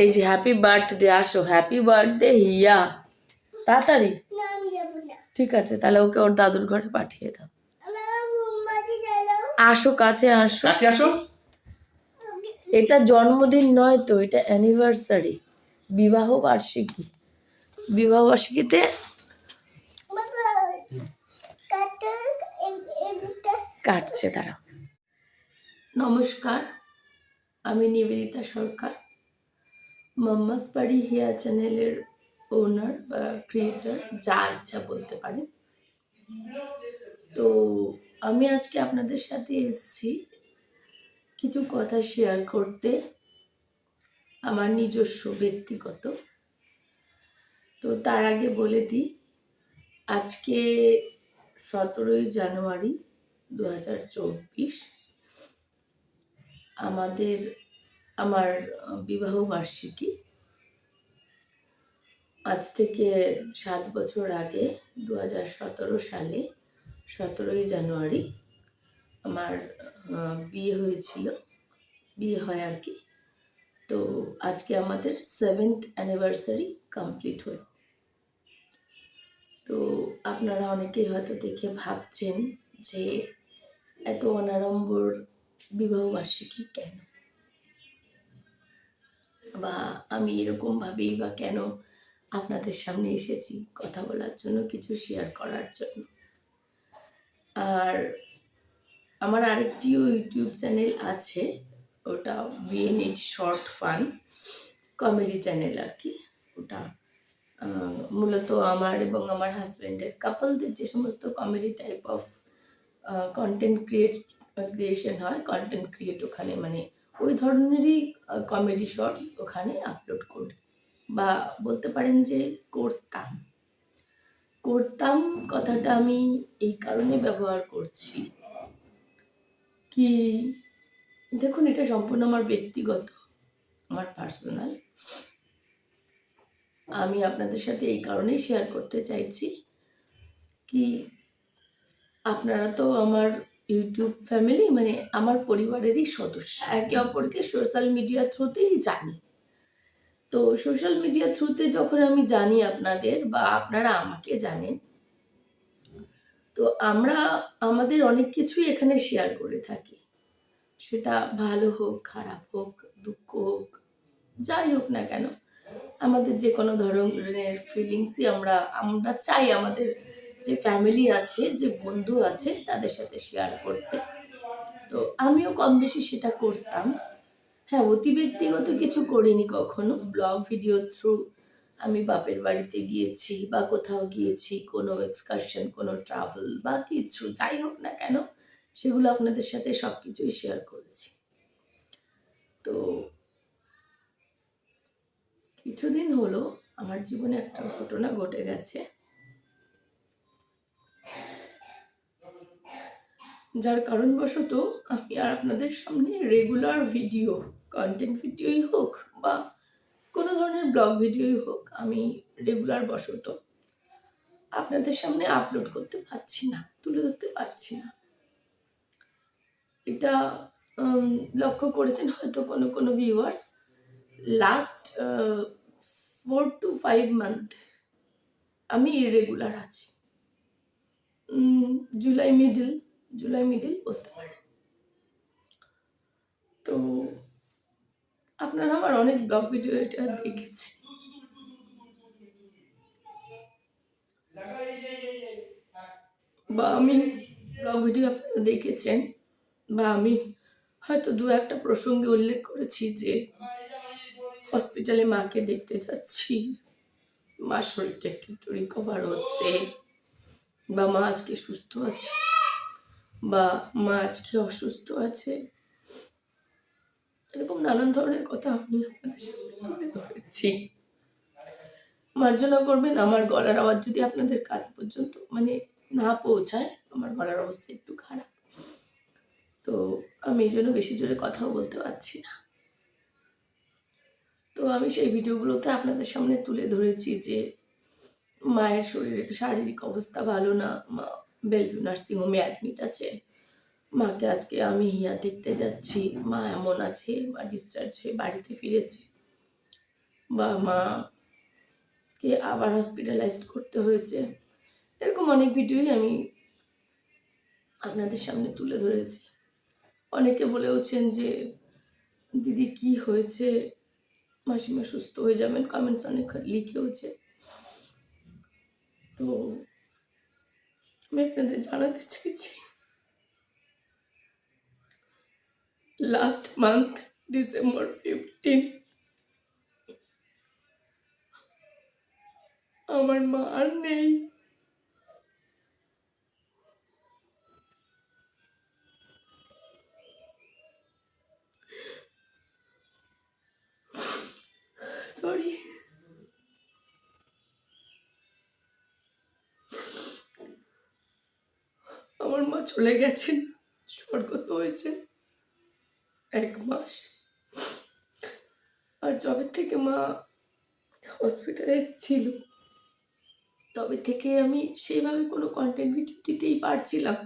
এই যে happy birthday আসো হ্যাপি বার্থডে হিয়া। তাড়াতাড়ি। ঠিক আছে তাহলে ওকে ওর দাদুর ঘরে পাঠিয়ে দাও। আসো কাছে আসো। কাছে আসো। এটা জন্মদিন নয় তো এটা অ্যানিভার্সারি বিবাহ বার্ষিকী। বিবাহ বার্ষিকীতে কাটছে তারা। নমস্কার আমি নিবেদিতা সরকার। মাম্মাস বাড়ি হেয়ার চ্যানেলের ওনার বা ক্রিয়েটার যা ইচ্ছা বলতে পারেন। তো আমি আজকে আপনাদের সাথে এসেছি কিছু কথা শেয়ার করতে আমার নিজস্ব ব্যক্তিগত। তো তার আগে বলে দিই, আজকে সতেরোই জানুয়ারি দু হাজার চব্বিশ, আমাদের আমার বিবাহ বার্ষিকী। আজ থেকে সাত বছর আগে দু হাজার সতেরো সালে সতেরোই জানুয়ারি আমার বিয়ে হয়েছিল। বিয়ে হয় আর কি। তো আজকে আমাদের সেভেন্থ অ্যানিভার্সারি কমপ্লিট হলো। তো আপনারা অনেকেই হয়তো দেখে ভাবছেন যে এত অনাড়ম্বর বিবাহ বার্ষিকী কেন? বা আমি এরকম ভাবেই বা কেন আপনাদের সামনে এসেছি কথা বলার জন্য, কিছু শেয়ার করার জন্য। আর আমার আরেকটিও ইউটিউব চ্যানেল আছে, ওটা BNH short fun comedy channel আর কি ওটা মূলত আমার এবং আমার হাজব্যান্ডের কাপলদের যে সমস্ত comedy type of content create creation হয় কন্টেন্ট ক্রিয়েট ওখানে মানে ওই ধরনেরই কমেডি শর্টস ওখানে আপলোড করি বা বলতে পারেন যে করতাম। করতাম কথাটা আমি এই কারণে ব্যবহার করছি কি, দেখুন এটা সম্পূর্ণ আমার ব্যক্তিগত, আমার পার্সোনাল আমি আপনাদের সাথে এই কারণেই শেয়ার করতে চাইছি কি, আপনারা তো আমার ইউটিউব ফ্যামিলি মানে আমার পরিবারেরই সদস্য। একে অপরকে সোশ্যাল মিডিয়া থ্রুতেই জানি। তো সোশ্যাল মিডিয়া থ্রুতে যখন আমি জানি আপনাদের বা আপনারা আমাকে জানেন, তো আমরা, আমাদের অনেক কিছুই এখানে শেয়ার করে থাকি। সেটা ভালো হোক, খারাপ হোক, দুঃখ হোক, যাই হোক না কেন, আমাদের যে কোনো ধরনের ফিলিংসই আমরা আমরা চাই আমাদের যে ফ্যামিলি আছে, যে বন্ধু আছে, তাদের সাথে শেয়ার করতে। তো আমিও কম বেশি সেটা করতাম। হ্যাঁ অতি ব্যক্তিগত কিছু করিনি কখনো। ব্লগ ভিডিও থ্রু আমি বাপের বাড়িতে গিয়েছি বা কোথাও গিয়েছি, কোনো এক্সকারশন কোনো ট্রাভেল বা কিছু, যাই হোক না কেন, সেগুলো আপনাদের সাথে সব কিছুই শেয়ার করেছি। তো কিছুদিন হলো, আমার জীবনে একটা ঘটনা ঘটে গেছে। যার কারণবশত আমি আর আপনাদের সামনে রেগুলার ভিডিও কন্টেন্ট ভিডিওই হোক বা কোনো ধরনের ব্লগ ভিডিওই হোক আমি রেগুলার বশত আপনাদের সামনে আপলোড করতে পারছি না, তুলে ধরতে পারছি না। এটা লক্ষ্য করেছেন হয়তো কোনো কোনো viewers last four two five month আমি ইরেগুলার আছি। জুলাই মিডল জুলাই মিডল বলতে পারেন। তো আপনারা আমার অনেক ব্লগ ভিডিও এটা দেখেছি। বা আমি ব্লগ ভিডিও আপনারা দেখেছেন, বা আমি হয়তো দু একটা প্রসঙ্গে উল্লেখ করেছি যে হসপিটালে মাকে দেখতে যাচ্ছি মার শরীরটা একটু একটু রিকভার হচ্ছে, বা মা আজকে সুস্থ আছে। বা মা আজকে অসুস্থ আছে। এরকম নানান ধরনের কথা আমি আপনাদের সামনে তুলে ধরেছি। মার্জনা করবেন, আমার গলার আওয়াজ যদি আপনাদের কাজ পর্যন্ত মানে না পৌঁছায়, আমার গলার অবস্থা একটু খারাপ। তো আমি এই জন্য বেশি জোরে কথাও বলতে পারছি না। তো আমি সেই ভিডিওগুলোতে আপনাদের সামনে তুলে ধরেছি যে, মায়ের শরীরের শারীরিক অবস্থা ভালো না, মা বেলভিউ নার্সিংহোমে অ্যাডমিট আছে। মাকে আজকে আমি হিয়া দেখতে যাচ্ছি। মা এমন আছে, মা ডিসচার্জ হয়ে বাড়িতে ফিরেছে। বা মাকে আবার হসপিটালাইজ করতে হয়েছে। এরকম অনেক ভিডিওই আমি আপনাদের সামনে তুলে ধরেছি। অনেকে বলেওছেন যে, দিদি, কি হয়েছে? মাসিমা সুস্থ হয়ে যাবেন? কমেন্টস অনেক লিখেওছে। তো আমি আপনাদের জানাতে চাইছি লাস্ট মান্থ ডিসেম্বর ফিফটিন আমার মা আর নেই। চলে গেছেন, স্বর্গত হয়েছেন। এক মাস। আর যবে থেকে মা হসপিটালে ছিল তবে থেকে আমি সেইভাবে কোনো কন্টেন্ট ভিডিও দিতেই পারছিলাম।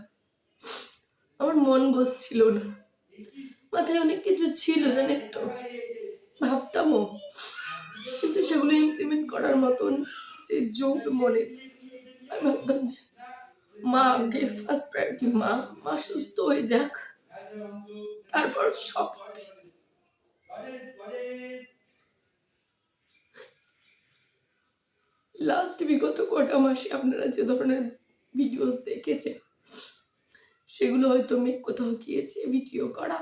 আমার মন বসছিল না। মাথায় অনেক কিছু ছিল, জানেন তো। ভাবতামও কিন্তু সেগুলো ইমপ্লিমেন্ট করার মতন যে জোর মনে। আমি ভাবতাম যে মা আগে ফার্স্ট প্রায়োরিটি মা। মা সুস্থ হয়ে যাক। তারপর সব হবে। লাস্ট বিগত কটা মাসে আপনারা যে ধরনের ভিডিওস দেখেছেন, সেগুলো হয়তো আমি কোথাও গিয়েছে ভিডিও করা।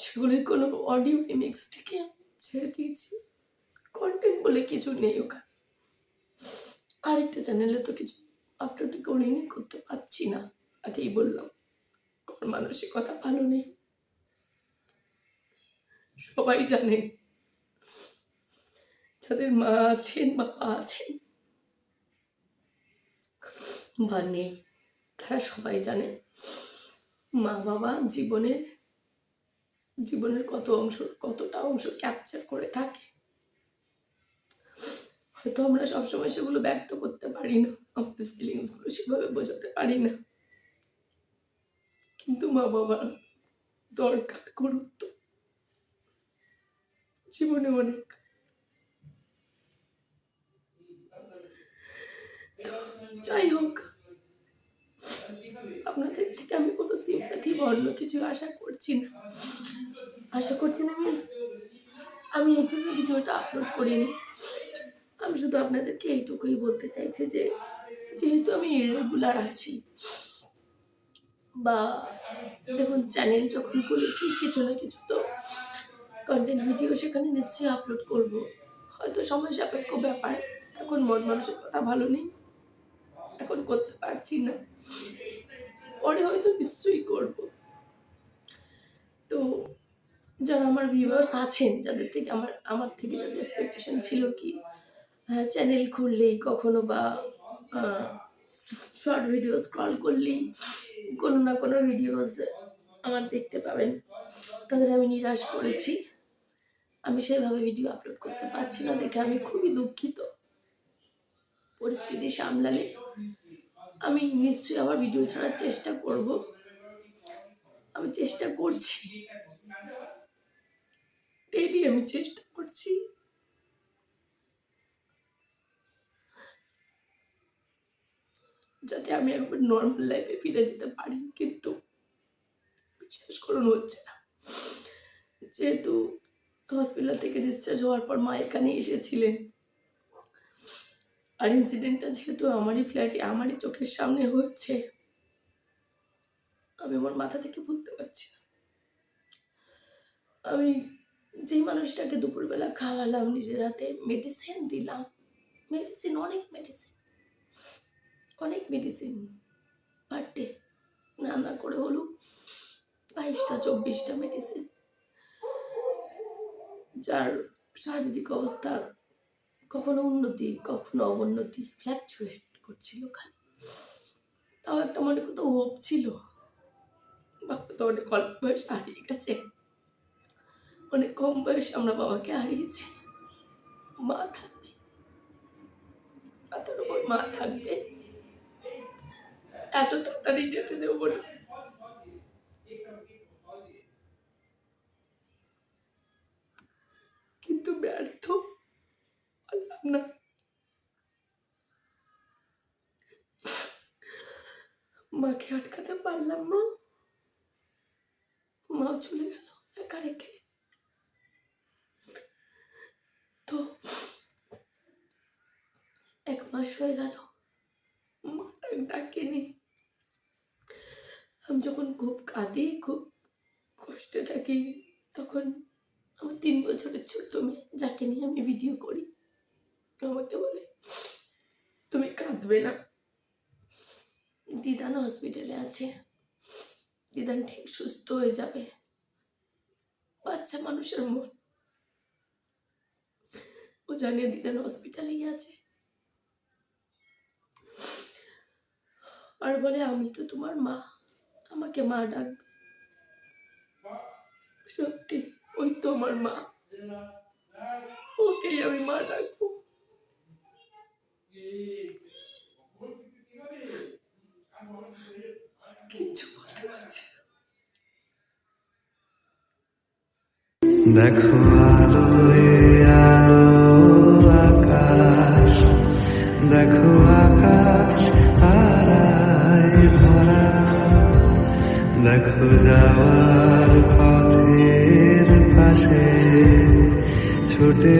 সেগুলোই কোনো অডিও রিমিক্স থেকে ছেড়ে দিয়েছি। কন্টেন্ট বলে কিছু নেই ওখানে। আরেকটা চ্যানেলে তো কিছু আপলোড করিনি করতে পারছি না, আগেই বললাম। আমার মানসিকতা ভালো নেই। সবাই জানে যাদের মা আছেন বাবা আছেন বা নেই, তারা সবাই জানে মা বাবা জীবনের জীবনের কত অংশ, কতটা অংশ ক্যাপচার করে থাকে। হয়তো আমরা সবসময় সেগুলো ব্যক্ত করতে পারি না। আমাদের ফিলিংসগুলো সেভাবে বোঝাতে পারি না। কিন্তু মা বাবা দরকার গুরুত্ব। জীবনে অনেক। যাই হোক, আপনাদের থেকে আমি কোনো সিম্পাথি বা অন্য কিছু আশা করছি না। আশা করছি না মিস আমি এই জন্য ভিডিওটা আপলোড করিনি। আমি শুধু আপনাদেরকে এইটুকুই বলতে চাইছি যে, যেহেতু আমি ইরেগুলার আছি, বা দেখুন চ্যানেল যখন খুলেছি, কিছু না কিছু তো কন্টেন্ট ভিডিও সেখানে নিশ্চয়ই আপলোড করব। হয়তো সময় সাপেক্ষ ব্যাপার, এখন মন মানুষের কথা ভালো নেই, এখন করতে পারছি না, পরে হয়তো নিশ্চয়ই করব। তো যারা আমার ভিউয়ার্স আছেন, যাদের থেকে আমার আমার থেকে যাদের এক্সপেকটেশন ছিল কি চ্যানেল খুললেই কখনো বা শর্ট ভিডিও স্ক্রল করলেই কোনো না কোনো ভিডিওস আমার দেখতে পাবেন। তাদের আমি নিরাশ করেছি। আমি সেভাবে ভিডিও আপলোড করতে পারছি না দেখে আমি খুবই দুঃখিত। পরিস্থিতি সামলালে আমি নিশ্চয়ই আবার ভিডিও ছাড়ার চেষ্টা করব। আমি চেষ্টা করছি। ডেইলি আমি চেষ্টা করছি। যাতে আমি একবার নর্মাল লাইফে ফিরে যেতে পারি, কিন্তু বিশ্বাস করুন হচ্ছে না। যেহেতু হসপিটাল থেকে ডিসচার্জ হওয়ার পর মা এখানে এসেছিলেন। আর ইনসিডেন্টটা যেহেতু আমারই ফ্ল্যাটে আমারই চোখের সামনে হচ্ছে আমি আমার মাথা থেকে ভুলতে পারছি না। আমি যেই মানুষটাকে দুপুরবেলা খাওয়ালাম, নিজের হাতে মেডিসিন দিলাম মেডিসিন অনেক মেডিসিন অনেক মেডিসিন পার ডে রান্না করে হলো বাইশটা, চব্বিশটা মেডিসিন যার শারীরিক অবস্থার কখনো উন্নতি, কখনো অবনতি ফ্ল্যাকচুয়েট করছিল খালি। তাও একটা মনে কোথাও হোপ ছিল। বাবা অনেক অল্প বয়স হারিয়ে গেছে। অনেক কম বয়সে আমরা বাবাকে হারিয়েছি। মা থাকবে। মাথার উপর মা থাকবে। এত তাড়াতাড়ি যেতে দেব না। কিন্তু ব্যর্থ পারলাম না। মাকে আটকাতে পারলাম না। মাও চলে গেল একা রেখে। তো এক মাস হয়ে গেল মা ডাকেনি। আমি যখন খুব কাঁদি, খুব কষ্টে থাকি, তখন আমার তিন বছরের ছোট্ট মেয়ে, যাকে নিয়ে আমি ভিডিও করি, আমাকে বলে, তুমি কাঁদবে না। দিদান হসপিটালে আছে। দিদান ঠিক সুস্থ হয়ে যাবে। বাচ্চা মানুষের মন। ও জানে দিদান হসপিটালেই আছে। আর বলে, আমি তো তোমার মা। আমাকে মা ডাকবে সত্যি, ওই তো আমার মা। ওকেই আমি মা ডাকবো দেখো আলোয়, আলো আকাশ। দেখো আকাশ। দেখো যাওয়ার পথের পাশে ছুটে